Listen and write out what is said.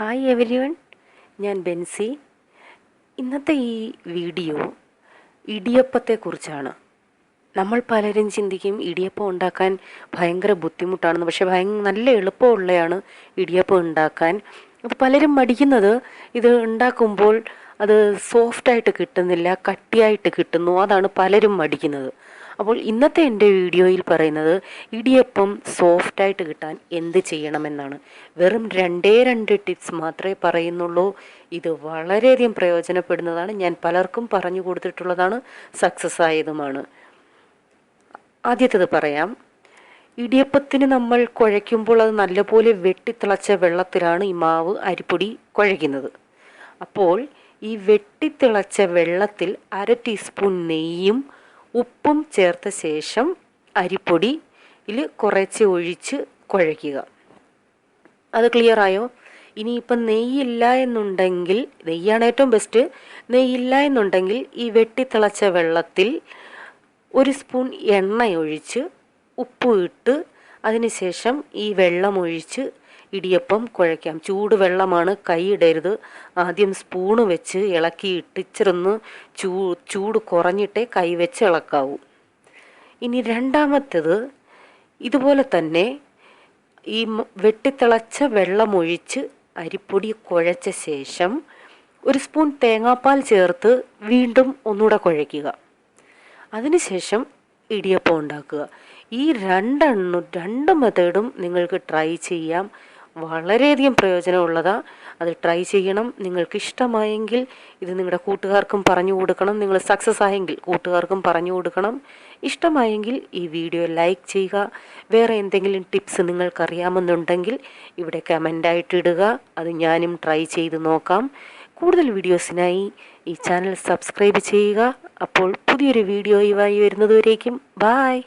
Hi everyone ഞാൻ ബെൻസി. ഇന്നത്തെ ഈ വീഡിയോ ഇടിയപ്പത്തെക്കുറിച്ചാണ്. നമ്മൾ പലരും ചിന്തിക്കും ഇടിയപ്പം ഉണ്ടാക്കാൻ ഭയങ്കര ബുദ്ധിമുട്ടാണെന്ന്. പക്ഷേ ഭയങ്കര നല്ല എളുപ്പമുള്ളതാണ് ഇടിയപ്പം ഉണ്ടാക്കാൻ. അത് പലരും മടിക്കുന്നത് ഇത് ഉണ്ടാക്കുമ്പോൾ അത് സോഫ്റ്റായിട്ട് കിട്ടുന്നില്ല കട്ടിയായിട്ട് കിട്ടുന്നു. അതാണ് പലരും മടിക്കുന്നത്. അപ്പോൾ ഇന്നത്തെ എന്റെ വീഡിയോയിൽ പറയുന്നത് ഇടിയപ്പം സോഫ്റ്റായിട്ട് കിട്ടാൻ എന്ത് ചെയ്യണമെന്നാണ്. വെറും രണ്ടേ രണ്ട് ടിപ്സ് മാത്രമേ പറയുന്നുള്ളൂ. ഇത് വളരെയധികം പ്രയോജനപ്പെടുന്നതാണ്. ഞാൻ പലർക്കും പറഞ്ഞു കൊടുത്തിട്ടുള്ളതാണ്. സക്സസ് ആയതുമാണ്. ആദ്യത്തേത് പറയാം. ഇടിയപ്പത്തിന് നമ്മൾ കുഴയ്ക്കുമ്പോൾ അത് നല്ലപോലെ വെട്ടിത്തിളച്ച വെള്ളത്തിലാണ് ഈ മാവ് അരിപ്പൊടി കുഴയ്ക്കുന്നത്. അപ്പോൾ ഈ വെട്ടിത്തിളച്ച വെള്ളത്തിൽ അര ടീസ്പൂൺ നെയ്യും ഉപ്പും ചേർത്ത ശേഷം അരിപ്പൊടി അരിപ്പൊടിയിൽ കുറച്ച് ഒഴിച്ച് കുഴയ്ക്കുക അത് ക്ലിയർ ആയോ? ഇനിയിപ്പം നെയ്യില്ല എന്നുണ്ടെങ്കിൽ നെയ്യാണ് ഏറ്റവും ബെസ്റ്റ് നെയ്യില്ല എന്നുണ്ടെങ്കിൽ ഈ വെട്ടിത്തിളച്ച വെള്ളത്തിൽ ഒരു സ്പൂൺ എണ്ണ ഒഴിച്ച് ഉപ്പ് ഇട്ട് അതിനുശേഷം ഈ വെള്ളം ഒഴിച്ച് ഇടിയപ്പം കുഴയ്ക്കാം. ചൂടുവെള്ളമാണ് കൈയിടരുത് ആദ്യം സ്പൂണ് വെച്ച് ഇളക്കി ഇട്ടിച്ചിരുന്ന് ചൂ ചൂട് കുറഞ്ഞിട്ടേ കൈ വെച്ച് ഇളക്കാവൂ. ഇനി രണ്ടാമത്തേത് ഇതുപോലെ തന്നെ ഈ വെട്ടിത്തിളച്ച വെള്ളമൊഴിച്ച് അരിപ്പൊടി കുഴച്ച ശേഷം ഒരു സ്പൂൺ തേങ്ങാപ്പാൽ ചേർത്ത് വീണ്ടും ഒന്നുകൂടെ കുഴയ്ക്കുക. അതിനുശേഷം ഇടിയപ്പം ഉണ്ടാക്കുക. ഈ രണ്ടെണ്ണം രണ്ട് മെത്തേഡും നിങ്ങൾക്ക് ട്രൈ ചെയ്യാം. വളരെയധികം പ്രയോജനമുള്ളതാണ് അത് ട്രൈ ചെയ്യണം. നിങ്ങൾക്ക് ഇഷ്ടമായെങ്കിൽ ഇത് നിങ്ങളുടെ കൂട്ടുകാർക്കും പറഞ്ഞു കൊടുക്കണം. നിങ്ങൾ സക്സസ് ആയെങ്കിൽ കൂട്ടുകാർക്കും പറഞ്ഞു കൊടുക്കണം. ഇഷ്ടമായെങ്കിൽ ഈ വീഡിയോ ലൈക്ക് ചെയ്യുക. വേറെ എന്തെങ്കിലും ടിപ്സ് നിങ്ങൾക്കറിയാമെന്നുണ്ടെങ്കിൽ ഇവിടെ കമന്റായിട്ട് ഇടുക. അത് ഞാനും ട്രൈ ചെയ്ത് നോക്കാം. കൂടുതൽ വീഡിയോസിനായി ഈ ചാനൽ സബ്സ്ക്രൈബ് ചെയ്യുക. അപ്പോൾ പുതിയൊരു വീഡിയോയുമായി വരുന്നതുവരേക്കും. ബായ്